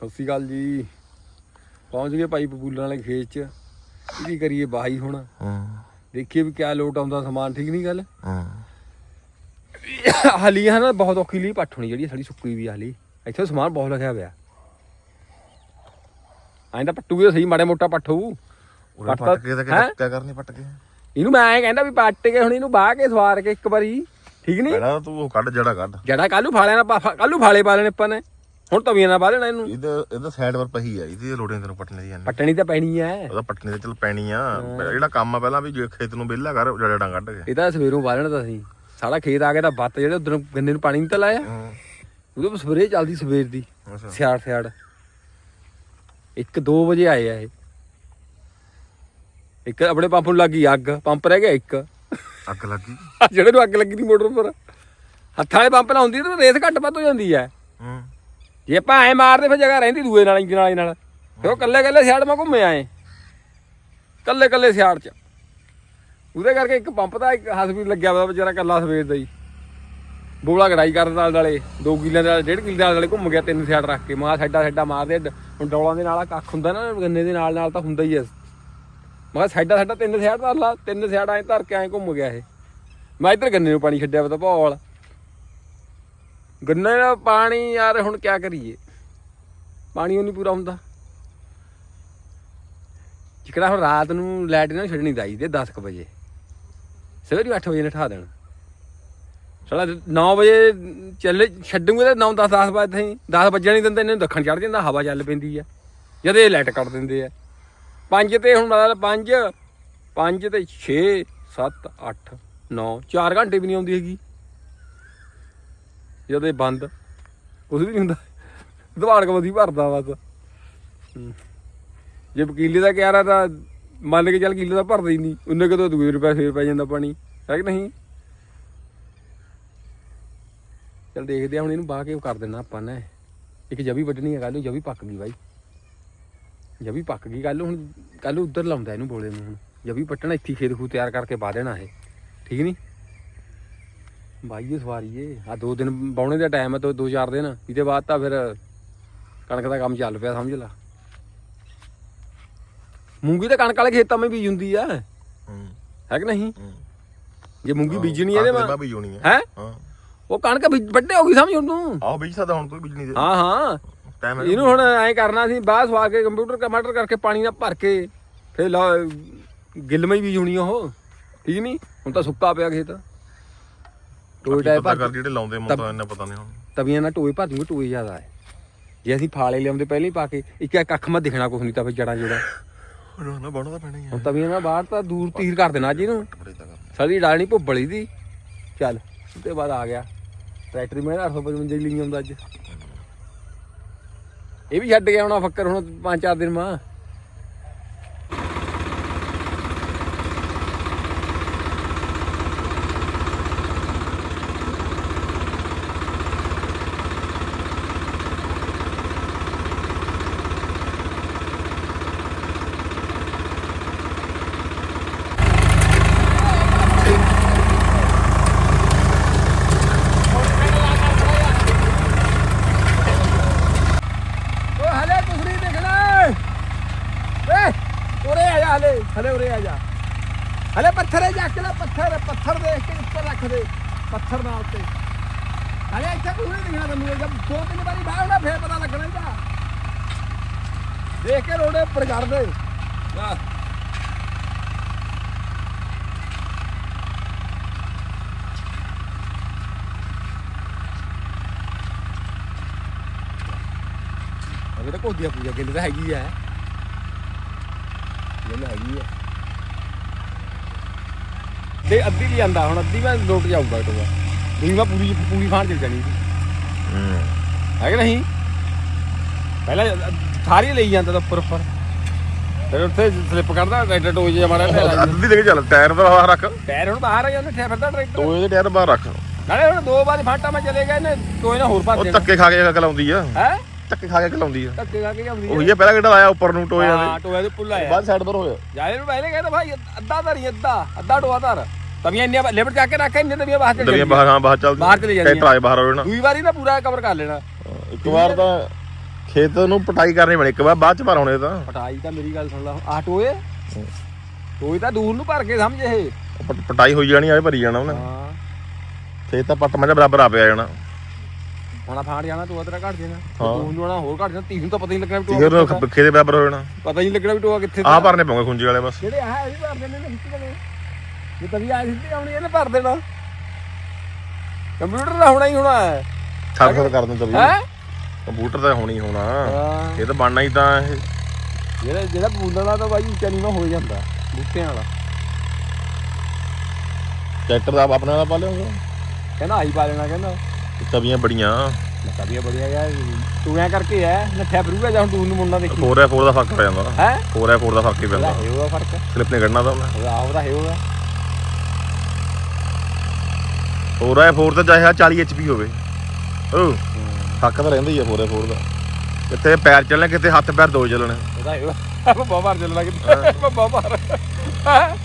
ਸਤਿ ਸ਼੍ਰੀ ਅਕਾਲ ਜੀ। ਪਹੁੰਚ ਗਏ ਭਾਈ ਪਪੂਲਰ ਵਾਲੇ ਖੇਤ ਚ। ਕੀ ਕਰੀਏ ਬਾਈ ਹੁਣ। ਹਾਂ। ਦੇਖੀਏ ਵੀ ਕਿਆ ਲੋਟ ਆਉਂਦਾ ਸਮਾਨ ਠੀਕ ਨਹੀਂ ਗੱਲ? ਹਾਂ। ਹਾਲੀ ਹੈ ਨਾ ਬਹੁਤ ਔਖੀ ਲਈ ਪੱਠ ਹੋਣੀ ਜਿਹੜੀ ਸਾਡੀ ਸੁੱਕੀ ਵੀ ਹਾਲੀ। ਇੱਥੇ ਸਮਾਨ ਬਹੁਤ ਲਿਖਿਆ ਪਿਆ। ਐਂ ਤਾਂ ਪੱਟੂਗੇ ਤਾਂ ਸਹੀ ਮਾੜੇ ਮੋਟਾ ਪੱਠ ਹੋਊ। ਪੱਟ ਪੱਟ ਕੇ ਤਾਂ ਹੈਂ? ਕਿਆ ਕਰਨੀ ਪੱਟ ਕੇ? ਇਹਨੂੰ ਮੈਂ ਐਂ ਕਹਿੰਦਾ ਵੀ ਪੱਟ ਕੇ ਹੁਣ ਇਹਨੂੰ ਬਾਹ ਕੇ ਸਵਾਰ ਕੇ ਇੱਕ ਵਾਰੀ। ਠੀਕ ਨਹੀਂ ਪਹਿਲਾਂ ਤੂੰ ਉਹ ਕੱਢ ਜੜਾ ਕੱਢ। ਜੜਾ ਕੱਲੂ ਫਾਲਿਆ ਨਾ ਕੱਲੂ ਫਾਲੇ ਪਾ ਲੈਣੇ ਆਪਾਂ ਨੇ। ਹੁਣ ਤਵੀਆਂ ਨਾਲ ਪਾ ਦੇਣਾ ਇਹਨੂੰ। ਇਹਦਾ ਇਹਦਾ ਸਾਈਡ ਪਰ ਪਹੀ ਆ ਇਹਦੀ ਲੋੜੀਆਂ ਤੈਨੂੰ ਪੱਟਣੇ ਦੀ ਪੱਟਣੀ ਤਾਂ ਪੈਣੀ ਐ ਉਹਦਾ ਪੱਟਣੇ ਤੇ ਚੱਲ ਪੈਣੀ ਆ। ਜਿਹੜਾ ਕੰਮ ਆ ਪਹਿਲਾਂ ਵੀ ਜੇ ਖੇਤ ਨੂੰ ਵਿਹਲਾ ਕਰ ਜੜਾ ਡਾਂ ਕੱਢ ਕੇ। ਇਹ ਤਾਂ ਸਵੇਰੋਂ ਪਾ ਲੈਣਾ ਤਾਂ ਸਾਡਾ ਖੇਤ ਆ ਗਿਆ ਤਾਂ ਬੱਤ ਜਿਹੜੇ ਉਧਰ ਗੰਨੇ ਨੂੰ ਪਾਣੀ ਨਹੀਂ ਤਾਂ ਲਾਇਆ। ਹਾਂ। ਉਹਦੇ ਸਵੇਰੇ ਚੱਲਦੀ ਸਵੇਰ ਦੀ। ਅੱਛਾ। ਸਿਆੜ ਸਿਆੜ। 1 2 ਵਜੇ ਆਏ ਆ ਇਹ। ਇੱਕ ਆਪਣੇ ਪੰਪ ਨੂੰ ਲੱਗੀ ਅੱਗ। ਪੰਪ ਰਹਿ ਗਿਆ ਇੱਕ। ਅੱਗ ਲੱਗੀ? ਜਿਹੜੇ ਨੂੰ ਅੱਗ ਲੱਗੀ ਦੀ ਮੋਟਰ ਪਰ ਹੱਥਾਂ ਵਾਲੇ ਪੰਪ ਨਾਲ ਹੁੰਦੀ ਤਾਂ ਰੇਸ ਘੱਟ ਵੱਧ ਹੋ ਜਾਂਦੀ ਹੂੰ ਜੇ ਆਪਾਂ ਐ ਮਾਰਦੇ ਫਿਰ ਜਗ੍ਹਾ ਰਹਿੰਦੀ ਦੂਏ ਨਾਲ, ਇੰਜਣ ਵਾਲੇ ਨਾਲ। ਫਿਰ ਉਹ ਕੱਲੇ ਕੱਲੇ ਸਿਆੜ ਮਾ ਘੁੰਮੇ ਆਏ। ਕੱਲੇ ਕੱਲੇ ਸਿਆੜ ਚ। ਉਹਦੇ ਕਰਕੇ ਇੱਕ ਪੰਪ ਦਾ ਇੱਕ ਹੱਥ ਵੀ ਲੱਗਿਆ ਵਾ ਵਿਚਾਰਾ ਕੱਲਾ ਸਵੇਰ ਦਾ ਹੀ। ਬੋਲਾ ਕਢਾਈ ਕਰਨ ਨਾਲ ਨਾਲੇ 2 ਕਿੱਲੇ ਨਾਲ 1.5 ਕਿੱਲੇ ਨਾਲ ਨਾਲੇ ਘੁੰਮ ਗਿਆ ਤਿੰਨ ਸਿਆੜ ਰੱਖ ਕੇ। ਮਾ ਸਾਡਾ ਸਾਡਾ ਮਾਰਦੇ ਹੁਣ ਡੌਲਾਂ ਦੇ ਨਾਲ ਕੱਖ ਹੁੰਦਾ ਨਾ, ਗੰਨੇ ਦੇ ਨਾਲ ਨਾਲ ਤਾਂ ਹੁੰਦਾ ਹੀ ਐ ਮੈਂ ਕਿਹਾ ਸਾਡਾ ਸਾਡਾ ਤਿੰਨ ਸਿਆੜ ਧਰ ਲਾ, ਤਿੰਨ ਸਿਆੜ ਐ ਧਰ ਕੇ ਐ ਘੁੰਮ ਗਿਆ ਇਹ। ਮੈਂ ਇੱਧਰ ਗੰਨੇ ਨੂੰ ਪਾਣੀ ਛੱਡਿਆ ਵਾ ਤਾਂ ਭੌਲ। ਗੰਨੇ ਦਾ ਪਾਣੀ ਯਾਰ ਹੁਣ ਕਿਆ ਕਰੀਏ? ਪਾਣੀ ਉਹ ਨਹੀਂ ਪੂਰਾ ਹੁੰਦਾ। ਜਿਹੜਾ ਹੁਣ ਰਾਤ ਨੂੰ ਲਾਈਟ ਨਾ ਛੱਡਣੀ ਚਾਹੀਦੀ 10 ਕੁ ਵਜੇ। ਸਵੇਰੇ 8 ਵਜੇ ਨਠਾ ਦੇਣ। ਸਾਲਾ 9 ਵਜੇ ਚੱਲੇ, ਛੱਡੂਗੇ ਤਾਂ 9 10 10 ਵਜੇ ਤਾਈਂ। 10 ਵੱਜਣ ਨਹੀਂ ਦਿੰਦੇ, ਇਹਨਾਂ ਨੂੰ ਦੱਖਣ ਚੜ ਜਾਂਦਾ, ਹਵਾ ਚੱਲ ਪੈਂਦੀ ਆ। ਜਦ ਇਹ ਲਾਈਟ ਕੱਟ ਦਿੰਦੇ ਆ। 5 ਤੇ ਹੁਣ ਮਤਲਬ 5 5 ਤੇ 6 7 8 9 4 ਘੰਟੇ ਵੀ ਨਹੀਂ ਆਉਂਦੀ ਹੈਗੀ। ਜਦ ਇਹ ਬੰਦ ਕੁਝ ਵੀ ਨਹੀਂ ਹੁੰਦਾ। ਦਵਾੜ ਕਮਦੀ ਭਰਦਾ ਬਸ। ਜੇ ਵਕੀਲੇ ਦਾ ਕਿਹਾ ਤਾਂ ਮੰਨ ਕੇ ਚੱਲ ਕਿੱਲੇ ਦਾ ਭਰਦਾ ਹੀ ਨਹੀਂ। ਉਹਨੇ ਕਦੋਂ ਦੂਏ ਰੁਪਏ ਫੇਰ ਪੈ ਜਾਂਦਾ ਪਾਣੀ। ਹੈ ਕਿ ਨਹੀਂ? ਚੱਲ ਦੇਖਦੇ ਆ ਹੁਣ ਇਹਨੂੰ ਬਾਹ ਕੇ ਕਰ ਦੇਣਾ ਆਪਾਂ ਨੇ। ਇੱਕ ਜਵੀ ਵੱਢਣੀ ਹੈ ਕੱਲ ਨੂੰ ਜਵੀ ਪੱਕ ਗਈ ਬਾਈ। ਜਵੀ ਪੱਕ ਗਈ ਕੱਲ ਹੁਣ ਕੱਲ ਉਧਰ ਲਾਉਂਦਾ ਇਹਨੂੰ ਬੋਲੇ ਨੂੰ ਹੁਣ। ਜਵੀ ਪੱਟਣਾ ਇੱਥੇ ਖੇਤ ਖੂ ਤਿਆਰ ਕਰਕੇ ਪਾ ਦੇਣਾ ਇਹ। ਠੀਕ ਨਹੀਂ ਬਾਈਏ ਸਵਾਰੀਏ। ਆ ਦੋ ਦਿਨ ਬਾਉਣੇ ਦਾ ਟਾਈਮ ਹੈ ਦੋ ਦੋ ਚਾਰ ਦਿਨ। ਇਹਦੇ ਬਾਅਦ ਤਾਂ ਫਿਰ ਕਣਕ ਦਾ ਕੰਮ ਚੱਲ ਪਿਆ ਸਮਝ ਲਾ। ਮੂੰਗੀ ਤਾਂ ਕਣਕ ਵਾਲੇ ਖੇਤਾਂ 'ਚ ਬੀਜ ਹੁੰਦੀ ਆ। ਹੂੰ। ਕਿ ਨਹੀਂ? ਜੇ ਮੂੰਗੀ ਬੀਜਣੀ ਇਹਦੇ ਮਾ ਮਾ ਵੀ ਜੋਣੀ ਆ। ਹੈ? ਹਾਂ। ਉਹ ਕਣਕ ਵੱਡੇ ਹੋ ਗਈ ਸਮਝ ਹੁਣ ਤੂੰ? ਆਹ ਬੀਜ ਸਕਦਾ ਹੁਣ ਕੋਈ ਬੀਜਣੀ ਦੇ ਹਾਂ ਹਾਂ। ਇਹਨੂੰ ਹੁਣ ਐਂ ਕਰਨਾ ਸੀ ਬਾਅਦ ਸਵਾ ਕੇ ਕੰਪਿਊਟਰ ਕਮਾਟਰ ਕਰਕੇ ਪਾਣੀ ਨਾਲ ਭਰ ਕੇ ਫਿਰ ਗਿੱਲਮਈ ਵੀ ਬੀਜਣੀ ਉਹ। ਠੀਕ ਨਹੀਂ? ਹੁਣ ਤਾਂ ਸੁੱਕਾ ਪਿਆ ਖੇਤ। ਟੋਏ ਟਾਏ ਪਤਾ ਭਰ ਕਰ ਜਿਹੜੇ ਲਾਉਂਦੇ ਤਾਂ ਇੰਨਾ ਪਤਾ ਨਹੀਂ ਹੁਣ। ਤਵੀਆਂ ਨਾਲ ਟੋਏ ਭਰ ਦੂੰਗੇ ਟੋਏ ਜ਼ਿਆਦਾ ਹੈ। ਜੇ ਅਸੀਂ ਫਾਲੇ ਲਿਆਉਂਦੇ ਪਹਿਲਾਂ ਹੀ ਪਾ ਕੇ ਇੱਕ ਇੱਕ ਅੱਖ ਮਾ ਦਿਖਣਾ ਕੁਛ ਨਹੀਂ ਤਾਂ ਫਿਰ ਜੜਾਂ ਜੋੜਾ ਹੁਣ ਨਾ ਬਣਾ ਤਾਂ ਪੈਣਾ ਹੀ ਆ ਹੁਣ ਤਵੀਆਂ ਨਾਲ ਬਾਹਰ ਤਾਂ ਦੂਰ ਤੀਰ ਕਰ ਦੇਣਾ ਜੀ ਨੂੰ। ਬੜੇ ਤੱਕ ਸਾਡੀ ਡਾਲਣੀ ਭੁੱਬਲੀ ਦੀ। ਚੱਲ ਉਹਦੇ ਬਾਅਦ ਆ ਗਿਆ। ਟਰੈਕਟਰ ਮੈਂ 855 ਦੀ ਲਈ ਆਉਂਦਾ ਅੱਜ। ਇਹ ਵੀ ਛੱਡ ਗਿਆ ਹੁਣ ਫੱਕਰ ਹੁਣ ਪੰਜ ਚਾਰ ਦਿਨ ਮਾ ਓ ਹਲੇ ਕੁਛ ਨਹੀਂ ਦਿਖਣਾ ਏ ਉਰੇ ਆ ਜਾ ਹਲੇ ਉਰੇ ਆ ਜਾ। ਹਲੇ ਪੱਥਰੇ ਜਾ ਕੇ ਲੈ, ਪੱਥਰ ਪੱਥਰ ਦੇਖ ਕੇ ਉੱਪਰ ਰੱਖ ਦੇ, ਪੱਥਰ ਨਾਲ ਉੱਤੇ। ਹਲੇ ਇੱਥੇ ਕੁਛ ਨਹੀਂ ਦਿਖਣਾ ਤੈਨੂੰ ਜਦ ਦੋ ਤਿੰਨ ਵਾਰੀ ਬਾਹਰ ਨਾ ਫੇਰ ਪਤਾ ਲੱਗਣਾ ਇਹਦਾ ਦੇਖ ਕੇ ਰੋੜੇ ਉੱਪਰ ਕਰ ਦੇ। ਵਾਹ। ਅਗੇ ਤਾਂ ਕੋਦੀਆਂ ਪੂਜਾ ਕਿੰਨੇ ਤਾਂ ਹੈਗੀ ਆ। ਇਹ ਹੈਗੀ ਆ। ਤੇ ਅੱਧੀ ਹੁਣ ਅੱਧੀ ਮੈਂ ਲੋਟ ਜਾਊਗਾ ਟੋਆ ਦੂਈ ਮੈਂ ਪੂਰੀ ਪੂਰੀ ਖਾਣ ਚਲ ਜਾਣੀ ਸੀ। ਹੂੰ। ਹੈ ਕਿ ਨਹੀਂ? ਪਹਿਲਾਂ ਸਾਰੀ ਲਈ ਜਾਂਦਾ ਤਾਂ ਉੱਪਰ ਉੱਪਰ। ਫਿਰ ਉੱਥੇ ਸਲਿੱਪ ਕਰਦਾ ਟਰੈਕਟਰ ਟੋਏ ਜਿਹਾ ਮਾੜਾ ਢੇਰਾ ਅੱਧੀ ਦੇ ਕੇ ਚੱਲ ਟਾਇਰ ਬਾਹਰ ਰੱਖ। ਟਾਇਰ ਹੁਣ ਬਾਹਰ ਆ ਜਾਂਦਾ ਫਿਰਦਾ ਟਰੈਕਟਰ। ਟੋਏ ਦੇ ਟਾਇਰ ਬਾਹਰ ਰੱਖ। ਨਾਲੇ ਹੁਣ ਦੋ ਵਾਰ ਫਾਟਾ ਮੈਂ ਚਲੇ ਗਿਆ ਇਹਨੇ ਟੋਏ ਨਾਲ ਹੋਰ ਭਰ ਉਹ ਦੇਣਾ। ਧੱਕੇ ਖਾ ਕੇ ਅਕਲ ਆਉਂਦੀ ਆ। ਹੈ? ਧੱਕੇ ਖਾ ਕੇ ਅਕਲ ਆਉਂਦੀ ਆ। ਧੱਕੇ ਖਾ ਕੇ ਆਉਂਦੀ ਉਹੀ ਆ ਪਹਿਲਾਂ ਕਿਹੜਾ ਆਇਆ ਉੱਪਰ ਨੂੰ ਟੋਏ ਹਾਂ ਦੇ ਟੋਏ ਦੇ ਪੁੱਲ ਆਇਆ। ਬਾਅਦ ਸਾਈਡ ਪਰ ਹੋਇਆ। ਜਾਏ ਨੂੰ ਪਹਿਲੇ ਕਹਿੰਦਾ ਭਾਈ ਅੱਧਾ ਧਰੀ ਅੱਧਾ ਅੱਧਾ ਟੋਆ ਧਰ। ਤਵੀਆਂ ਇੰਨੀਆਂ ਲਿਮਟ ਚੱਕ ਕੇ ਰੱਖ ਇੰਨੇ ਤਵੀਆਂ ਬਾਹਰ ਚਲੇ ਦਰੀਆਂ ਬਾਹਰ ਹਾਂ ਬਾਹਰ ਚੱਲਦੀ ਬਾਹਰ ਚਲੇ ਜਾਂਦੀਆਂ। ਟਰੈਕਟਰ ਆਏ ਬਾਹਰ ਹੋਣਾ ਦੂਈ ਵਾਰੀ ਨਾ ਪੂਰਾ ਕਵਰ ਕਰ ਲੈਣਾ। ਇੱਕ ਵਾਰ ਤਾਂ ਖੇਤ ਨੂੰ ਪਟਾਈ ਕਰਨੀ ਬਣੀ ਇੱਕ ਵਾਰ ਬਾਅਦ ਚ ਭਰ ਹੋਣੇ ਤਾਂ। ਪਟਾਈ ਤਾਂ ਮੇਰੀ ਗੱਲ ਸੁਣ ਲਾ ਆ ਟੋਏ? ਟੋਏ ਤਾਂ ਦੂਰ ਨੂੰ ਭਰ ਕੇ ਸਮਝ ਇਹ। ਪਟ- ਪਟਾਈ ਹੋਈ ਜਾਣੀ ਆਵੇ ਭਰੀ ਜਾਣਾ ਉਹਨੇ। ਹਾਂ। ਖੇਤ ਤਾਂ ਪੱਟ ਮਜਾ ਬਰਾਬਰ ਆ ਪਿਆ ਜਾਣਾ। ਹੁਣ ਫਾੜ ਜਾਣਾ ਟੋਆ ਤੇਰਾ ਘਟ ਜਾਣਾ। ਤੂੰ ਨੂੰ ਹੋਰ ਘਟ ਜਾਣਾ ਤੀਨ ਤਾਂ ਪਤਾ ਹੀ ਨਹੀਂ ਲੱਗਣਾ ਵੀ ਤੀਰ ਟੋਆ ਨੂੰ ਕਿੱਥੇ ਦੇ ਬਰਾਬਰ ਹੋ ਜਾਣਾ। ਆ। ਪਤਾ ਹੀ ਨਹੀਂ ਲੱਗਣਾ ਵੀ ਟੋਆ ਕਿੱਥੇ ਆਹ ਭਰਨੇ ਪਉਂਗੇ ਖੁੰਜੀ ਵਾਲੇ ਬਸ। ਜਿਹੜੇ ਆ ਇਹ ਵੀ ਭਰ ਦਿੰਦੇ ਨੇ ਖਿੱਚ ਕੇ ਜੇ ਤਵੀ ਆ ਸਿੱਧੀ ਆਉਣੀ ਇਹਨੇ ਭਰ ਦੇਣਾ। ਕੰਪਿਊਟਰ ਦਾ ਹੋਣਾ ਹੀ ਹੋਣਾ ਹੈ। ਥਰ ਥਰ ਕਰ ਦਿੰਦਾ ਵੀ ਹੈ? ਕੰਪਿਊਟਰ ਤਾਂ ਹੋਣੀ ਹੋਣਾ। ਹਾਂ। ਇਹ ਤਾਂ ਬਣਨਾ ਹੀ ਤਾਂ ਇਹ। ਜਿਹੜਾ ਜਿਹੜਾ ਬੂਲਣਾ ਤਾਂ ਬਾਈ ਉੱਚਾ ਨੀਵਾਂ ਹੋ ਜਾਂਦਾ ਬੂਟਿਆਂ ਵਾਲਾ। ਟਰੈਕਟਰ ਦਾ ਆਪਣੇ ਵਾਲਾ ਪਾ ਲਿਆਉਂਗਾ ਕਹਿੰਦਾ ਆਈ ਪਾ ਲੈਣਾ ਕਹਿੰਦਾ। ਤਵੀਆਂ ਬੜੀਆਂ। ਲੱਗਾ ਵੀ ਬੜੀਆ ਯਾਰ ਤੂੰ ਐ ਕਰਕੇ ਐ ਨੱਠਿਆ ਫਿਰੂਗਾ ਜਾਂ ਦੂਰ ਨੂੰ ਮੁੰਨਾ ਦੇਖੀ? 4x4 ਦਾ ਫ਼ਰਕ ਪੈ ਜਾਂਦਾ। ਹੈ? 4x4 ਦਾ ਫ਼ਰਕ ਹੀ ਪੈਂਦਾ। ਹੈ ਉਹਦਾ ਫ਼ਰਕ ਸਲਿੱਪ ਨੇ ਕੱਢਣਾ ਤਾਂ ਉਹਨੇ। ਉਹਦਾ ਉਹਦਾ ਹੈ ਉਹਦਾ 4x4 ਤਾਂ ਚਾਹੇ 40 HP ਹੋਵੇ। ਓ ਫ਼ਰਕ ਤਾਂ ਰਹਿੰਦਾ ਹੀ ਆ 4x4 ਦਾ। ਕਿਤੇ ਪੈਰ ਚੱਲਣੇ ਕਿਤੇ ਹੱਥ ਪੈਰ ਦੋ ਚੱਲਣੇ। ਉਹਦਾ ਹੈ ਉਹਦਾ ਬੱਬਾ ਮਾਰ ਚੱਲਣਾ ਕਿਤੇ ਬੱਬਾ ਮਾਰ। ਹੈਂ?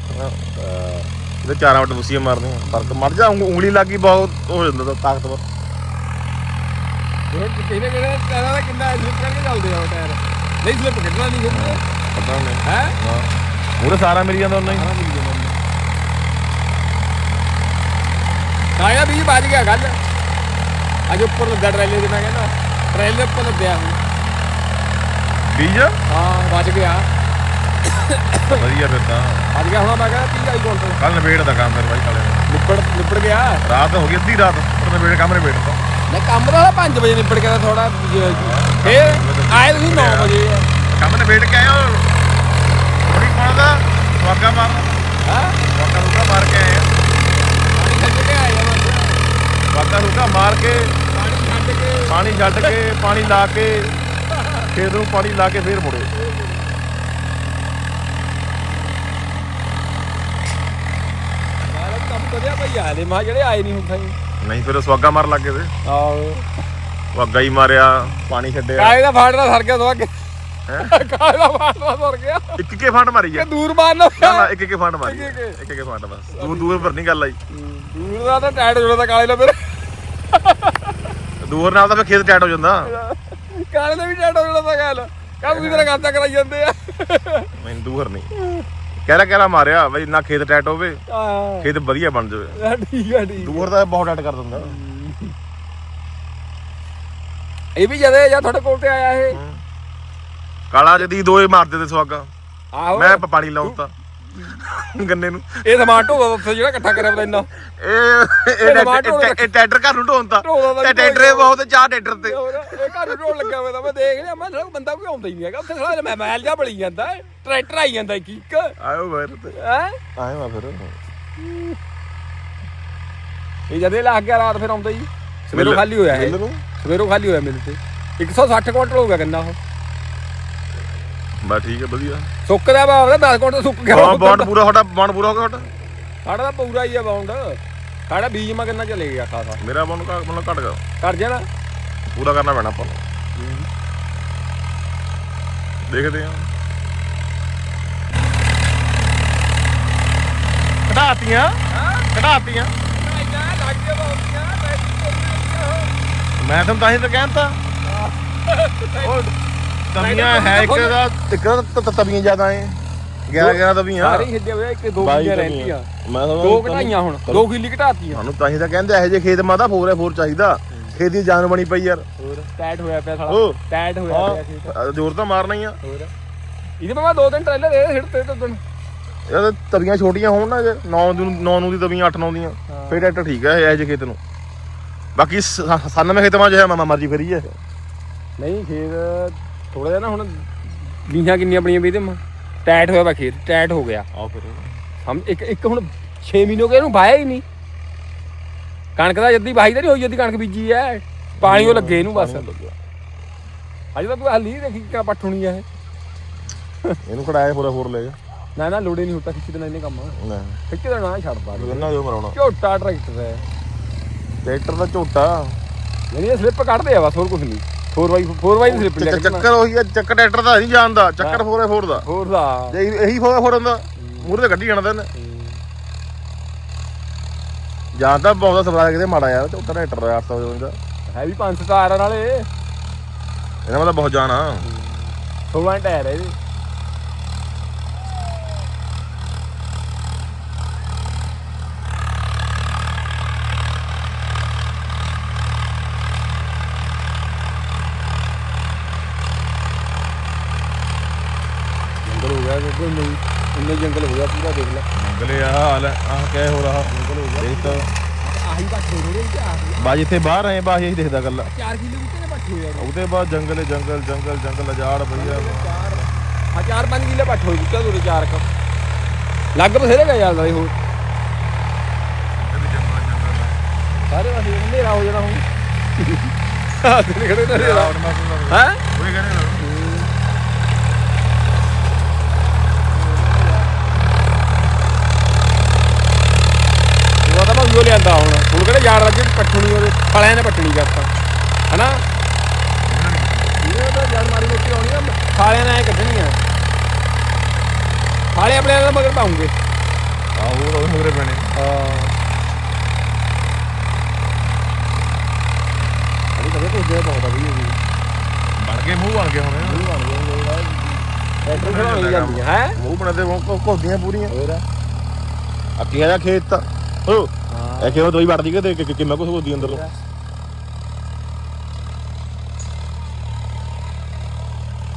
ਇਹਦੇ ਚਾਰਾਂ ਵਟ ਬੁੱਸੀਆਂ ਮਾਰਦੀਆਂ ਫ਼ਰਕ ਮਰ ਜਾ ਉਂਗ- ਉਂਗਲੀ ਲੱਗੀ ਬਹੁਤ ਹੋ ਜਾਂਦਾ ਤਾਕਤਵਰ। ਇਹ ਕਿਹਨੇ ਕਿਹਨੇ ਟਾਇਰਾਂ ਦਾ ਕਿੰਨਾ ਸਲਿੱਪ ਕਰਕੇ ਚੱਲਦੇ ਆ ਉਹ ਟਾਇਰ ਨਹੀਂ ਸਲਿੱਪ ਕੱਢਣਾ ਨਹੀਂ ਫਿਰ ਪਤਾ ਨਹੀਂ ਹੈ? ਹਾਂ। ਮੂਰੇ ਸਾਰਾ ਮਿਲ ਜਾਂਦਾ ਉਹਨਾਂ ਹੀ। ਕਾਇਆ ਵੀ ਵੱਜ ਗਿਆ ਗੱਲ। ਅੱਜ ਉੱਪਰ ਲੱਗਾ ਟਰੇਲੇ ਦੇ ਮੈਂ ਕਹਿੰਦਾ ਟਰੇਲੇ ਉੱਪਰ ਲੱਗਿਆ ਹੁਣ। ਬੀਜ ਹਾਂ ਵੱਜ ਗਿਆ। ਵਧੀਆ ਫਿਰ ਤਾਂ। ਵੱਜ ਗਿਆ ਹੁਣ ਮੈਂ ਕਹਿੰਦਾ 30 ਆਈ ਕੁਇੰਟਲ ਕੱਲ ਨਵੇੜ ਦਾ ਕੰਮ ਫਿਰ ਬਾਈ ਕਾਲੇ ਨੇ। ਨਿਬੜ ਨਿਬੜ ਗਿਆ। ਰਾਤ ਹੋ ਗਈ ਅੱਧੀ ਰਾਤ। ਪਰ ਨਵੇੜ ਕੰਮ ਨਵੇੜ ਤਾਂ ਮੈਂ ਕੰਮ ਦਾ 5 ਵਜੇ ਨਿਬੜ ਗਿਆ ਥੋੜਾ ਫੇਰ ਆਏ ਤੁਸੀਂ 9 ਵਜੇ। ਆ ਕੰਮ ਨਵੇੜ ਕੇ ਆਏ ਹੋ? ਥੋੜੀ ਕੋਣ ਦਾ ਸਵਾਗਾ ਮਾਰ ਹਾਂ? ਰੁਕਾ ਮਾਰ ਕੇ ਆਏ ਪਾਣੀ ਛੱਡ ਕੇ ਆਏ ਸਵਾਗਾ ਰੁਕਾ ਮਾਰ ਕੇ ਪਾਣੀ ਛੱਡ ਕੇ। ਪਾਣੀ ਛੱਡ ਕੇ ਪਾਣੀ ਲਾ ਕੇ ਖੇਤ ਨੂੰ ਪਾਣੀ ਲਾ ਕੇ ਫੇਰ ਮੁੜੇ। ਕੰਮ ਕਰਿਆ ਭਈ ਆ ਲੈ ਮਾ ਜਿਹੜੇ ਆਏ ਨਹੀਂ ਹੁਣ ਤਾਈ ਨਹੀਂ ਫਿਰ ਸਵਾਗਾ ਮਾਰ ਲੱਗੇ ਤੇ ਆਹੋ। ਸਵਾਗਾ ਹੀ ਮਾਰਿਆ ਪਾਣੀ ਛੱਡਿਆ। ਕਾਏ ਦਾ ਫਾੜਦਾ ਸਰ ਗਿਆ ਕੇ ਹੈਂ? ਕਾਏ ਦਾ ਫਾੜਦਾ ਸਰ ਗਿਆ। ਇੱਕ ਇੱਕ ਫੰਡ ਮਾਰੀ ਕਿ ਆ ਦੂਰ ਮਾਰਨਾ ਨਾ ਨਾ ਇੱਕ ਇੱਕ ਫੰਡ ਮਾਰੀ ਆ। ਇੱਕ- ਇੱਕ। ਇੱਕ ਬਸ। ਦੂਰ ਦੂਰ ਪਰ ਨਹੀਂ ਗੱਲ ਆਈ। ਦੂਰ ਦਾ ਤਾਂ ਟਾਇਰ ਜੁੜਾ ਤਾਂ ਕਾਲੇ ਦਾ ਮੇਰੇ ਦੂਰ ਨਾਲ ਤਾਂ ਫਿਰ ਖੇਤ ਟੈਟ ਹੋ ਜਾਂਦਾ। ਕਾਲੇ ਦਾ ਵੀ ਟਾਇਰ ਜੁੜਾ ਤਾਂ ਗੱਲ। ਕੰਮ ਵੀ ਤੇਰਾ ਗਾਤਾ ਕਰਾਈ ਜਾਂਦੇ ਆ। ਮੈਨੂੰ ਦੂਰ ਨਹੀਂ। ਕਹਿਰਾ ਕਹਿਰਾ ਮਾਰਿਆ ਬਈ ਨਾ ਖੇਤ ਟੈਟ ਹੋਵੇ ਖੇਤ ਵਧੀਆ ਬਣ ਜਾਵੇ। ਠੀਕ ਆ ਠੀਕ ਦੂਰ ਦਾ ਬਹੁਤ ਟੈਟ ਕਰ ਦਿੰਦਾ। ਇਹ ਵੀ ਜਦੇ ਜਾਂ ਤੁਹਾਡੇ ਕੋਲ ਤੇ ਆਇਆ ਇਹ? ਕਾਲਾ ਜਦੀ ਦੋਏ ਮਾਰਦੇ ਤੇ ਸਵਾਗਾ ਆਹੋ। ਮੈਂ ਪਾਣੀ ਲਾਉਂਦਾ। ਗੰਨੇ ਨੂੰ। ਇਹ ਸਮਾਨ ਢੋਦਾ ਉੱਥੇ ਜਿਹੜਾ ਇਕੱਠਾ ਕਰਿਆ ਪਤਾ ਇੰਨਾ। ਇਹ ਇਹ ਟਰੈਕਟਰ- ਇਹ ਟਰੈਕਟਰ ਘਰ ਨੂੰ ਢੋਂਦਾ ਢੋਦਾ ਤਾਂ ਤੇ ਵੀ ਟਰੈਕਟਰ ਇਹ ਬਹੁਤ ਚਾਹ ਟਰੈਕਟਰ ਤੇ। ਹੋਰ ਇਹ ਘਰ ਨੂੰ ਢੋਣ ਲੱਗਾ ਹੋਇਆ ਤਾਂ ਮੈਂ ਦੇਖ ਲਿਆ ਮੈਂ ਸਾਲਾ ਬੰਦਾ ਕੋਈ ਆਉਂਦਾ ਹੀ ਨਹੀਂ ਹੈਗਾ। ਉੱਥੇ ਸਾਲਾ ਮੈਂ ਮੈਲ ਜਾ ਬਲੀ ਜਾਂਦਾ ਹੈ। ਟਰੈਕਟਰ ਆਈ ਜਾਂਦਾ ਇੱਕ ਇੱਕ। ਆਇਓ ਫਿਰ ਤੇ ਹੈ? ਆਇਓ ਆ ਫਿਰ। ਇਹ ਜਦੇ ਲੱਗ ਗਿਆ ਰਾਤ ਫਿਰ ਆਉਂਦਾ ਹੀ। ਸਵੇਰੋਂ ਖਾਲੀ ਹੋਇਆ ਇਹ? ਸਵੇਰੋਂ? ਖਾਲੀ ਹੋਇਆ ਮੇਰੇ ਤੇ। 160 ਕੁਇੰਟਲ ਹੋ ਗਿਆ ਗੰਨਾ ਉਹ। ਬਸ ਠੀਕ ਹੈ ਵਧੀਆ। ਸੁੱਕਦਾ ਵਾ ਉਹਦਾ 10 ਕੁਇੰਟਲ ਸੁੱਕ ਗਿਆ। ਹਾਂ ਬੌਂਡ ਪੂਰਾ ਤੁਹਾਡਾ ਬੌਂਡ ਪੂਰਾ ਹੋ ਗਿਆ ਤੁਹਾਡਾ ਸਾਡਾ ਤਾਂ ਪੂਰਾ ਹੀ ਆ ਬਾਉਂਡ ਸਾਡਾ ਬੀਜ ਮਾ ਗੰਨਾ ਚਲੇ ਗਿਆ ਖਾਸਾ। ਮੇਰਾ ਬੌਂਡ ਘੱਟ ਮਤਲਬ ਘਟ ਗਿਆ। ਕਰ ਜਾਣਾ ਪੂਰਾ ਕਰਨਾ ਪੈਣਾ ਆਪਾਂ ਨੂੰ। ਦੇਖਦੇ ਹਾਂ। ਕਢਾਤੀਆਂ। ਕਢਾਤੀਆਂ। ਮੈਂ ਤੁਹਾਨੂੰ ਤਾਂ ਹੀ ਤਾਂ ਕਹਿੰਦਾ ਉਹ ਤਵੀਆਂ ਹੈ ਇੱਕ ਦਾ। ਇੱਕ ਦਾ ਤ- ਤ- ਤਵੀਆਂ ਜ਼ਿਆਦਾ ਐ। 11 11 ਤਵੀਆਂ। ਸਾਰੇ ਹਿੱਦੇ ਹੋਏ ਇੱਕ ਦੋ ਬਾਈ ਕਿੱਲੀਆਂ ਤਵੀਆਂ। ਰਹਿੰਦੀਆਂ। ਮੈਂ ਤਾਂ ਦੋ ਘਟਾਈਆਂ ਹੁਣ ਦੋ ਕਿੱਲੀ ਘਟਾਤੀਆਂ ਸਾਨੂੰ ਤਾਂ ਹੀ ਤਾਂ ਕਹਿੰਦੇ ਇਹੋ ਜਿਹੇ ਖੇਤ ਮਾਦਾ 4x4 ਚਾਹੀਦਾ। ਖੇਤ ਦੀ ਜਾਨ ਬਣੀ ਪਈ ਯਾਰ। ਹੋਰ ਟਾਈਟ ਹੋਇਆ ਪਿਆ ਓ। ਸਾਲਾ ਟਾਈਟ ਹੋਇਆ ਪਿਆ ਖੇਤ। ਹਾਂ ਜ਼ੋਰ ਤਾਂ ਮਾਰਨਾ ਹੀ ਆ। ਹੋਰ। ਇਹਦੇ ਪਾ ਦੋ ਤਿੰਨ ਟ੍ਰੇਲਰ ਦੇ ਹਿੱਟ ਤੇ ਉਦੋਂ ਇਹ ਤਾਂ ਤਵੀਆਂ ਛੋਟੀਆਂ ਹੋਣ ਨਾ ਜੇ 9 ਨੂੰ 9 ਨੂੰ ਦੀ ਤਵੀਆਂ 8 9 ਦੀਆਂ। ਫੇਰ ਟਰੈਕਟਰ ਠੀਕ ਹੈ ਇਹੋ ਜਿਹੇ ਖੇਤ ਨੂੰ। ਬਾਕੀ 97 ਖੇਤਾਂ 'ਚ ਹੈ ਮਾਮਾ ਮਰਜ਼ੀ ਫਰੀ ਹੈ। ਨਹੀਂ ਖੇਤ ਥੋੜਾ ਜਿਹਾ ਨਾ ਹੁਣ ਲੀਹਾਂ ਕਿੰਨੀਆਂ ਬਣੀਆਂ ਵੀ ਮਾ ਟਾਈਟ ਹੋਇਆ ਵਾ ਖੇਤ ਟਾਈਟ ਹੋ ਗਿਆ। ਆਓ ਫਿਰ। ਹਮ ਇੱਕ ਇੱਕ ਹੁਣ 6 ਮਹੀਨੇ ਹੋ ਗਏ ਇਹਨੂੰ ਵਾਇਆ ਹੀ ਨਹੀਂ। ਕਣਕ ਦਾ ਜੱਦੀ ਵਾਹੀ ਤਾਂ ਨਹੀਂ ਹੋਈ ਜੱਦੀ ਕਣਕ ਬੀਜੀ ਐ। ਪਾਣੀ ਉਹ ਲੱਗੇ ਇਹਨੂੰ ਬਸ। ਅਜੇ ਤਾਂ ਤੂੰ ਹਾਲੀ ਦੇਖੀ ਕਿਆ ਪੱਠੂਣੀ ਐ ਇਹ। ਇਹਨੂੰ ਕਢਾਇਆ ਪੂਰਾ ਫੋਰ ਲੈ ਜਾ। ਨਾ ਨਾ ਲੋੜੇ ਨਹੀਂ ਹੁੰਦਾ ਖਿੱਚ ਦੇਣਾ ਇਹਨੇ ਕੰਮ। ਨਾ ਖਿੱਚ ਦੇਣਾ ਛੱਡਦਾ ਗੰਨਾ ਜੋ ਮਰਾਉਣਾ ਝੋਟਾ ਟਰੈਕਟਰ ਹੈ ਟਰੈਕਟਰ ਦਾ ਝੋਟਾ। ਯਾਨੀ ਇਹ ਸਲਿੱਪ ਕੱਢਦੇ ਆ ਬਸ ਹੋਰ ਕੁਝ ਨਹੀਂ। 4x 4x ਦੀ ਸਲਿੱਪ ਚ- ਲੈ ਚੱਕਰ ਉਹੀ ਹੈ ਚੱਕਰ ਟਰੈਕਟਰ ਦਾ ਨਹੀਂ ਜਾਣਦਾ ਚੱਕਰ 4x4 ਦਾ। ਹੋਰ ਦਾ। ਜੇ ਇਹੀ 4x4 ਹੁੰਦਾ ਮੂਰੇ ਤੇ ਗੱਡੀ ਜਾਣਾ ਤਾਂ ਇਹਨੇ। ਜਾਂ ਤਾਂ ਬਹੁਤ ਸਪਲਾਈ ਕਿਤੇ ਮਾੜਾ ਯਾਰ ਝੋਟਾ ਟਰੈਕਟਰ ਦਾ 800 ਦਾ ਹੈ ਵੀ ਪੰਜ ਸਟਾਰ ਆ ਨਾਲੇ। ਇਹਨਾਂ ਮਤਲਬ ਬਹੁਤ ਜਾਣਾ। 16 ਟਾਇਰ ਹੈ ਇਹਦੇ ਜੰਗਲ ਹੋ ਗਿਆ ਕਿ ਨਹੀਂ ਇੰਨੇ ਜੰਗਲ ਹੋ ਗਿਆ ਪੂਰਾ ਦੇਖ ਲੈ ਆ ਕਹਿ ਹੋ। ਰਹਾ ਜੰਗਲ ਹੋ ਦੇਖ ਤਾਂ। ਆਹੀ ਬੱਠੇ ਨੇ ਇਹਦੇ ਵਿੱਚ ਬਾਜ ਇੱਥੇ ਬਾਹਰ ਆਏ ਬਾਜ ਇਹੀ ਦਿਖਦਾ ਗੱਲਾਂ। 4 ਕਿਲੋ ਉੱਤੇ ਨੇ ਬੱਠੇ ਹੋਏ ਆ। ਉਹਦੇ ਬਾਅਦ ਜੰਗਲ ਜੰਗਲ ਜੰਗਲ ਜੰਗਲ ਅਜਾੜ ਭਈਆ ਹਾਂ ਚਾਰ ਪੰਜ ਕਿੱਲੇ ਬੱਠ ਹੋਈ ਦਿੱਤਾ ਦੋਰੇ ਚਾਰ ਕ। ਲੱਗ ਬਥੇਰੇ ਗਏ ਜਾਂਦਾ ਹੋਰ। ਸਾਰੇ ਵਾਸਤੇ ਹਨੇਰਾ ਹੋ ਜਾਣਾ ਹੁਣ। ਹਾਂ ਤੇ ਖੜੇ ਨਾ ਹੈ? ਉਹੀ ਕਹਿੰਦੇ ਨਾ ਉਹ ਤਾਂ ਲਿਆਂਦਾ ਹੁਣ। ਹੁਣ ਕਿਹੜੇ ਯਾਰ ਲੱਗੇ ਪੱਟਣੀ ਉਹਦੇ ਫਲਿਆਂ ਨੇ ਪੱਟਣੀ ਕਰਤਾ ਹਨਾ? ਇਹ ਤਾਂ ਜੜ ਮਾਰੀ ਵਿੱਚ ਆਉਣੀ ਆ ਫਾਲਿਆਂ ਨੇ ਐ ਕੱਢਣੀਆਂ ਫਾਲੇ ਆਪਣੇ ਨਾਲ ਮਗਰ ਪਾਉਂਗੇ। ਆਹੋ ਉਹ ਮਗਰੇ ਪੈਣੇ। ਹਾਂ। ਅਰੇ ਕਦੇ ਕੁਝ ਦੇ ਬਹੁਤ ਆ ਵੀ ਇਹ ਬਣ ਗਏ ਮੂੰਹ ਬਣ ਗਏ ਹੁਣ। ਨਹੀਂ ਬਣ ਗਿਆ ਟਰੈਕਟਰ ਖੜਾਉਣੀ ਜਾਂਦੀ ਹੈ? ਮੂੰਹ ਬਣਦੇ ਘੋਦੀਆਂ ਪੂਰੀਆਂ। ਹੋਰ ਅੱਕੀਆਂ ਦਾ ਖੇਤ ਤਾਂ। ਹੋ। ਹਾਂ। ਇਹ ਕਿਉਂ ਦੋਈ ਵੜਦੀ ਕਿ ਤੇ ਕਿੰਨਾ ਕੁ ਹੋਦੀ ਅੰਦਰ? ਤੋਂ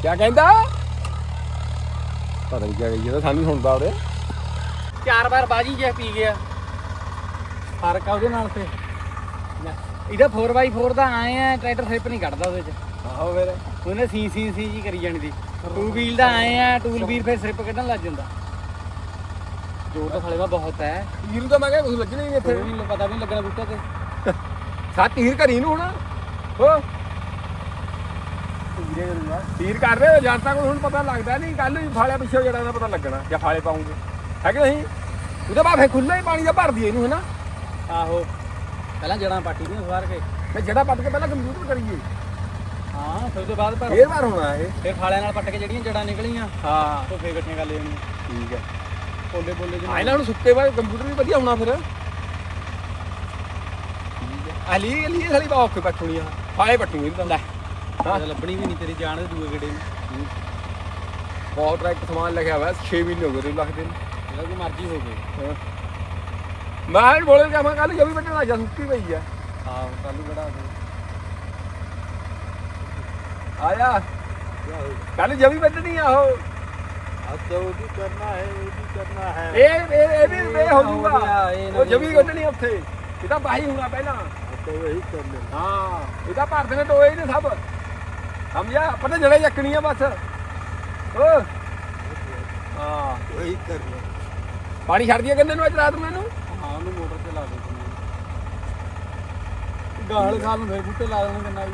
ਕੀ ਕਹਿੰਦਾ? ਪਤਾ ਨਹੀਂ ਕੀ ਕਹੀ ਜਾਂਦਾ ਸਾਨੂੰ ਸੁਣਦਾ ਉਹਦੇ। ਚਾਰ ਵਾਰ ਬਾਜੀ ਜੇ ਪੀ ਗਿਆ। ਫ਼ਰਕ ਆ ਉਹਦੇ ਨਾਲ ਤੇ। ਲੈ, ਇਹਦਾ 4x4 ਦਾ ਆਏ ਆ ਟਰੈਕਟਰ ਸਲਿੱਪ ਨਹੀਂ ਕੱਢਦਾ ਉਹਦੇ ਚ। ਆਹੋ ਫਿਰ। ਉਹਨੇ ਸੀ ਸੀ ਸੀ ਜੀ ਕਰੀ ਜਾਣੀ ਦੀ ਟੂ ਵੀਲ ਦਾ ਆਏ ਆ ਟੂਲ ਵੀਲ ਫਿਰ ਸਲਿੱਪ ਕੱਢਣ ਲੱਗ ਜਾਂਦਾ। ਜੋਰ ਤਾਂ ਸਾਲੇ ਦਾ ਬਹੁਤ ਹੈ। ਤੀਰ ਤਾਂ ਮੈਂ ਕਿਹਾ ਕੁਝ ਲੱਗਣਾ ਹੀ ਨਹੀਂ ਫਿਰ ਇੱਥੇ ਵੀ ਪਤਾ ਵੀ ਲੱਗਣਾ ਬੂਟੇ ਤੇ। ਸੱਤ ਤੀਰ ਕਰੀ ਨੂੰ ਹੁਣ? ਹੋ ਵੀਰੇ ਕਰੂੰਗਾ ਤੀਰ ਕਰ ਰਹੇ ਹੋ ਜਦ ਤੱਕ ਹੁਣ ਪਤਾ ਲੱਗਦਾ ਨਹੀਂ ਕੱਲ ਵੀ ਫਾਲਿਆ ਪਿੱਛੇ ਜਿਹੜਾ ਦਾ ਪਤਾ ਲੱਗਣਾ ਜਾਂ ਫਾਲੇ ਪਾਉਂਗੇ। ਹੈ ਕਿ ਨਹੀਂ? ਉਹਦੇ ਬਾਅਦ ਫੇ ਖੁੱਲਾ ਹੀ ਪਾਣੀ ਦਾ ਭਰ ਦਈਏ ਇਹਨੂੰ ਹੈਨਾ ਆਹੋ। ਪਹਿਲਾਂ ਜੜਾਂ ਪਾਟੀ ਦੀਆਂ ਸਵਾਰ ਕੇ। ਫੇ ਜੜਾ ਪੱਟ ਕੇ ਪਹਿਲਾਂ ਕੰਪਿਊਟਰ ਕਰੀਏ। ਹਾਂ ਫਿਰ ਉਹਦੇ ਬਾਅਦ ਪਰ ਫੇਰ ਵਾਰ ਹੋਣਾ ਇਹ। ਫਿਰ ਫਾਲਿਆਂ ਨਾਲ ਪੱਟ ਕੇ ਜਿਹੜੀਆਂ ਜੜਾਂ ਨਿਕਲੀਆਂ ਹਾਂ। ਉਹ ਫੇਰ ਇਕੱਠੀਆਂ ਕਰ ਲੈਣੀਆਂ ਠੀਕ ਹੈ। ਪੋਲੇ ਪੋਲੇ ਆ ਇਹਨਾਂ ਨੂੰ ਸੁੱਕੇ ਬਾਅਦ ਕੰਪਿਊਟਰ ਵੀ ਵਧੀਆ ਹੋਣਾ ਫਿਰ। ਅਲੀ ਅਲੀ ਸਾਲੀ ਬਾ ਔਖੇ ਪੱਟੂਣੀ ਆ। ਫਾਲੇ ਪੱਟੂਗੀ ਤਾਂ ਲੈ। ਹਾਂ ਲੱਭਣੀ ਵੀ ਨਹੀਂ ਤੇਰੀ ਜਾਣ ਦੇ ਦੂਏ ਗੇੜੇ ਨੂੰ। ਬਹੁਤ ਟਰੈਕ ਸਮਾਨ ਲਿਖਿਆ ਹੋਇਆ 6 ਮਹੀਨੇ ਹੋ ਗਏ ਤੇ ਲੱਗਦੇ ਨੇ। ਜਿਹੜਾ ਕੋਈ ਮਰਜ਼ੀ ਹੋ ਗਏ ਮੈਂ ਬੋਲੇ ਕਿ ਮੈਂ ਕੱਲ ਜਵੀ ਵੱਟਣਾ ਜਾ ਸੁੱਕੀ ਪਈ ਆ। ਹਾਂ ਕੱਲ ਨੂੰ ਬੜਾ ਦੇ ਆਇਆ। ਕੱਲ ਜਵੀ ਵੱਟਣੀ ਆ ਉਹ। ਅੱਜ ਉਹ ਵੀ ਕਰਨਾ ਹੈ ਕਰਨਾ ਹੈ। ਇਹ ਇਹ ਇਹ ਵੀ ਇਹ ਹੋ ਹੋ ਜੂਗਾ ਗਿਆ, ਇਹ ਨਾ ਉਹ ਜਵੀ ਹੋ ਵੱਟਣੀ ਉੱਥੇ। ਇਹ ਤਾਂ ਬਾਹੀ ਹੋਣਾ ਪਹਿਲਾਂ। ਤਾਂ ਵਹੀ ਕਰ ਲੈ ਹਾਂ ਇਹ ਤਾਂ ਭਰ ਦੇਣੇ ਟੋਏ ਨੇ ਸਭ। ਸਮਝਿਆ? ਆਪਾਂ ਤਾਂ ਜੜੇ ਚੱਕਣੀ ਆ ਬਸ। ਓ ਹਾਂ। ਵਹੀ ਕਰ ਲੈ ਪਾਣੀ ਛੱਡ ਦਿਆ ਗੰਨੇ ਨੂੰ ਅੱਜ ਰਾਤ ਨੂੰ ਇਹਨੂੰ? ਹਾਂ ਉਹਨੂੰ ਮੋਟਰ ਤੇ ਲਾ ਦੇ ਗਾਲ ਖਾਲ ਨੂੰ ਫਿਰ ਬੂਟੇ ਲਾ ਦੇਣਾ ਕਿੰਨਾ ਵੀ।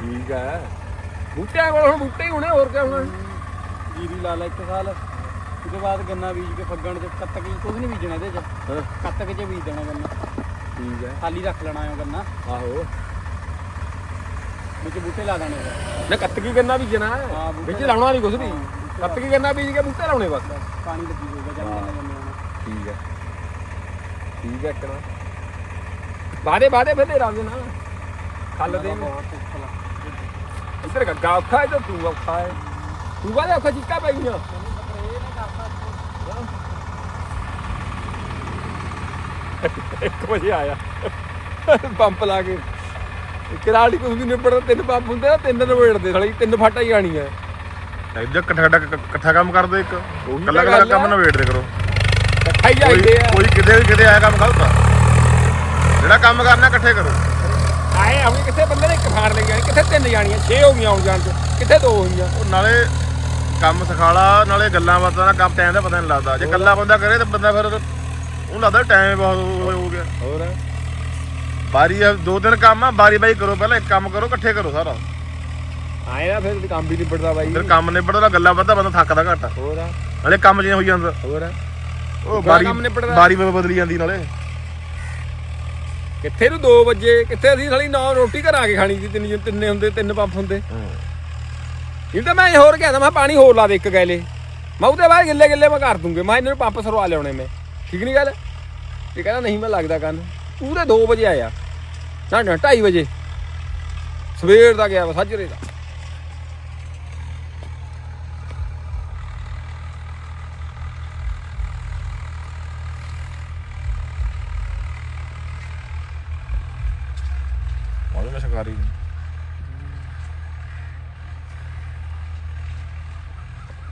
ਠੀਕ ਹੈ ਬੂਟਿਆਂ ਕੋਲ ਹੁਣ ਬੂਟੇ ਹੀ ਹੋਣੇ ਹੋਰ ਕਿਆ ਹੋਣਾ? ਜੀਰੀ ਲਾ ਲੈ ਇੱਕ ਸਾਲ। ਉਹਦੇ ਬਾਅਦ ਗੰਨਾ ਬੀਜ ਕੇ ਫੱਗਣ ਚ ਕੱਤਕ ਹੀ ਕੁਝ ਨਹੀਂ ਬੀਜਣਾ ਇਹਦੇ ਚ। ਹਾਂ? ਕੱਤਕ ਚ ਬੀਜ ਦੇਣਾ ਗੰਨਾ। ਠੀਕ ਹੈ। ਖਾਲੀ ਰੱਖ ਲੈਣਾ ਹੈ ਗੰਨਾ। ਆਹੋ। ਵਿੱਚ ਬੂਟੇ ਲਾ ਦੇਣੇ ਆ। ਨਾ ਕੱਤਕੀ ਗੰਨਾ ਬੀਜਣਾ ਹੈ। ਹਾਂ, ਬੂਟੇ ਵਿੱਚ ਲਾਉਣਾ ਨਹੀਂ ਕੁਝ ਵੀ। ਕੱਤਕੀ ਗੰਨਾ ਬੀਜ ਕੇ ਬੂਟੇ ਲਾਉਣੇ ਬਸ। ਬਸ ਪਾਣੀ ਲੱਗੀ ਹੋਊਗਾ ਜਦ ਗੰਨਾ ਜੰਮੇ ਆਉਣਾ ਠੀਕ ਹੈ। ਠੀਕ ਹੈ ਕਿਹੜਾ ਬਾਦੇ ਬਾਦੇ ਫਿਰ ਤੇਰਾ ਨਾ। ਖੱਲ ਦੇ। ਨੂੰ ਬਹੁਤ। ਇੱਧਰ ਗੱਗਾ ਔਖਾ ਹੈ ਤੇ ਤੂੰ ਔਖਾ ਹੈ। ਤੂੰ ਬਾਦੇ ਔਖਾ ਚਿੱਕਾ ਪਈਆਂ? ਇੱਕ ਵਜੇ ਆਇਆ। ਪੰਪ ਲਾ ਕੇ। ਕਿਰਾਲੀ ਕੁਝ ਵੀ ਨਿਬੜ ਤਿੰਨ ਪੰਪ ਹੁੰਦੇ ਆ ਤਿੰਨ ਨਿਬੜਦੇ ਸਾਲੀ ਤਿੰਨ ਫਾਟਾ ਹੀ ਆਣੀਆਂ ਇੱਧਰ ਇਕੱਠਾ ਇਕੱਠਾ ਇਕੱਠਾ ਕੰਮ ਕਰ ਦੋ ਇੱਕ। ਕੱਲਾ ਕੱਲਾ। ਕੰਮ ਨਵੇੜਦੇ ਕਰੋ। ਇਕੱਠਾ ਹੀ ਜਾਈਦੇ ਆ। ਕੋਈ ਕਿਤੇ ਵੀ ਕਿਤੇ ਆਇਆ ਕੰਮ ਗਲਤ ਆ। ਜਿਹੜਾ ਕੰਮ ਕਰਨਾ ਇਕੱਠੇ ਕਰੋ। ਆਏ ਆਪਣੀ ਕਿੱਥੇ ਬੰਦੇ ਨੇ ਇੱਕ ਫਾੜ ਲਈ ਜਾਣੀ ਕਿੱਥੇ ਤਿੰਨ ਜਾਣੀਆਂ? 6 ਹੋ ਗਈਆਂ ਆਉਣ ਜਾਣ ਚ ਕਿੱਥੇ ਦੋ ਹੋਈਆਂ? ਉਹ ਨਾਲੇ ਕੰਮ ਸਿਖਾਲਾ ਨਾਲੇ ਗੱਲਾਂ ਬਾਤਾਂ ਦਾ ਕੰਮ ਟਾਈਮ ਦਾ ਪਤਾ ਨਹੀਂ ਲੱਗਦਾ। ਜੇ ਇਕੱਲਾ ਬੰਦਾ ਕਰੇ ਤਾਂ ਬੰਦਾ ਫਿਰ ਉਹਨੂੰ ਲੱਗਦਾ ਟਾਈਮ ਬਹੁਤ ਹੋ- ਹੋ ਗਿਆ। ਹੋਰ? ਬਾਰੀ ਆ ਦੋ ਦਿਨ ਕੰਮ ਆ ਬਾਰੀ ਬਾਰੀ ਕਰੋ ਪਹਿਲਾਂ ਇੱਕ ਕੰਮ ਕਰੋ ਇਕੱਠੇ ਕਰੋ ਸਾਰਾ। ਆਏ ਨਾ ਫਿਰ ਕੰਮ ਵੀ ਨਿਬੜਦਾ ਬਾਈ। ਫਿਰ ਕੰਮ ਨਿਬੜਦਾ ਗੱਲਾਂ ਬਾਤਾਂ ਬੰਦਾ ਥੱਕਦਾ ਘੱਟ। ਹੋਰ? ਨਾਲੇ ਕੰਮ ਜਿਹਾ ਹੋਈ ਜਾਂਦਾ। ਹੋਰ? ਉਹ ਬਾਰੀ ਕੰਮ ਨਿਬੜਦਾ। ਬਾਰੀ ਬਦਲੀ ਜਾਂਦੀ ਨਾਲੇ। ਕਿੱਥੇ ਨੂੰ 2 ਵਜੇ ਕਿੱਥੇ ਅਸੀਂ ਸਾਲੀ ਨੌ ਰੋਟੀ ਘਰ ਆ ਕੇ ਖਾਣੀ ਸੀ ਤਿੰਨ ਤਿੰਨੇ ਹੁੰਦੇ ਤਿੰਨ ਪੰਪ ਹੁੰਦੇ। ਇਹ ਤਾਂ ਮੈਂ ਹੋਰ ਕਹਿੰਦਾ ਮੈਂ ਪਾਣੀ ਹੋਰ ਲਾ ਦੇ ਇੱਕ ਗੈਲੇ। ਮੈਂ ਉਹਦੇ ਬਾਅਦ ਗਿੱਲੇ ਗਿੱਲੇ ਮੈਂ ਕਰ ਦੂੰਗੇ। ਮੈਂ ਇਹਨਾਂ ਨੂੰ ਪੰਪ ਸਰਵਾ ਲਿਆਉਣੇ ਮੈਂ। ਠੀਕ ਨਹੀਂ ਗੱਲ? ਇਹ ਕਹਿੰਦਾ ਨਹੀਂ ਮੈਂ ਲੱਗਦਾ ਕੰਨ। ਪੂਰੇ 2 ਵਜੇ ਆਇਆ। ਨਾ ਨਾ 2:30 ਵਜੇ। ਸਵੇਰ ਦਾ ਗਿਆ ਵਾ, ਸਾਜਰੇ ਦਾ।